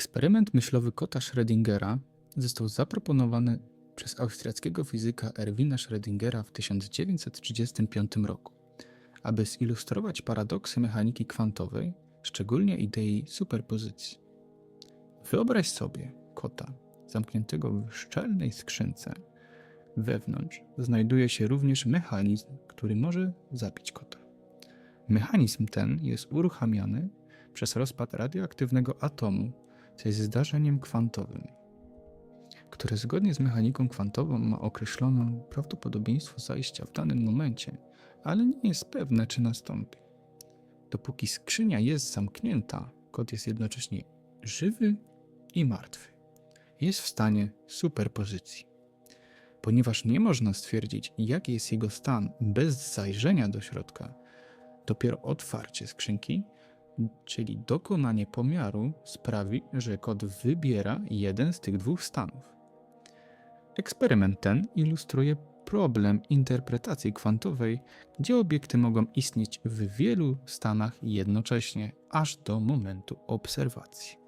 Eksperyment myślowy kota Schrödingera został zaproponowany przez austriackiego fizyka Erwina Schrödingera w 1935 roku, aby zilustrować paradoksy mechaniki kwantowej, szczególnie idei superpozycji. Wyobraź sobie kota zamkniętego w szczelnej skrzynce. Wewnątrz znajduje się również mechanizm, który może zabić kota. Mechanizm ten jest uruchamiany przez rozpad radioaktywnego atomu, jest zdarzeniem kwantowym, które zgodnie z mechaniką kwantową ma określone prawdopodobieństwo zajścia w danym momencie, ale nie jest pewne, czy nastąpi. Dopóki skrzynia jest zamknięta, kod jest jednocześnie żywy i martwy. Jest w stanie superpozycji. Ponieważ nie można stwierdzić, jaki jest jego stan bez zajrzenia do środka, dopiero otwarcie skrzynki czyli dokonanie pomiaru sprawi, że kod wybiera jeden z tych dwóch stanów. Eksperyment ten ilustruje problem interpretacji kwantowej, gdzie obiekty mogą istnieć w wielu stanach jednocześnie, aż do momentu obserwacji.